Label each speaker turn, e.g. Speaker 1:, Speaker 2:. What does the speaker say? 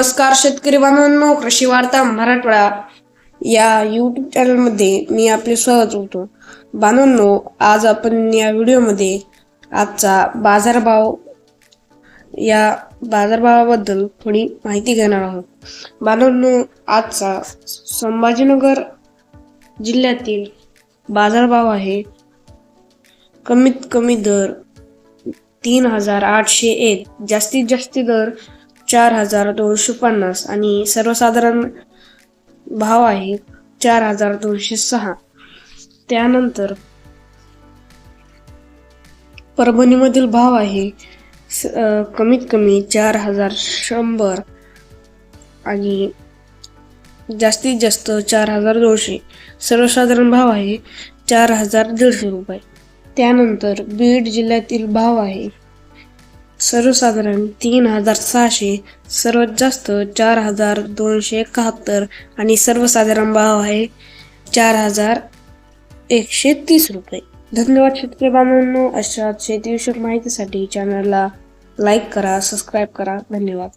Speaker 1: नमस्कार शेतकरी बांधवांनो कृषी वार्ता मराठवाडा. या यूट्यूब चॅनलमध्ये मी आपले स्वागत होतो बांधवांनो आज आपण या व्हिडिओमध्ये आजचा बाजारभाव या बाजारभावाबद्दल थोडी माहिती घेणार आहोत. बांधवांनो आजचा संभाजीनगर जिल्ह्यातील बाजारभाव आहे. कमीत कमी दर तीन हजार आठशे एक. जास्तीत जास्त दर चार हजार दोनशे पन्नास आणि सर्वसाधारण भाव आहे चार हजार दोनशे सहा. त्यानंतर परभणीमधील भाव आहे स- कमीत कमी चार हजार शंभर आणि जास्तीत जास्त चार हजार दोनशे. सर्वसाधारण भाव आहे चार हजार दीडशे रुपये. त्यानंतर बीड जिल्ह्यातील भाव आहे सर्वसाधारण तीन हजार सहाशे सर्वात जास्त चार हजार दोनशे एकाहत्तर आणि सर्वसाधारण भाव आहे चार हजार एकशे तीस रुपये. धन्यवाद शेतकरी बांधवांनो. अशा शेतीविषयक माहितीसाठी चॅनलला लाईक करा सबस्क्राईब करा. धन्यवाद.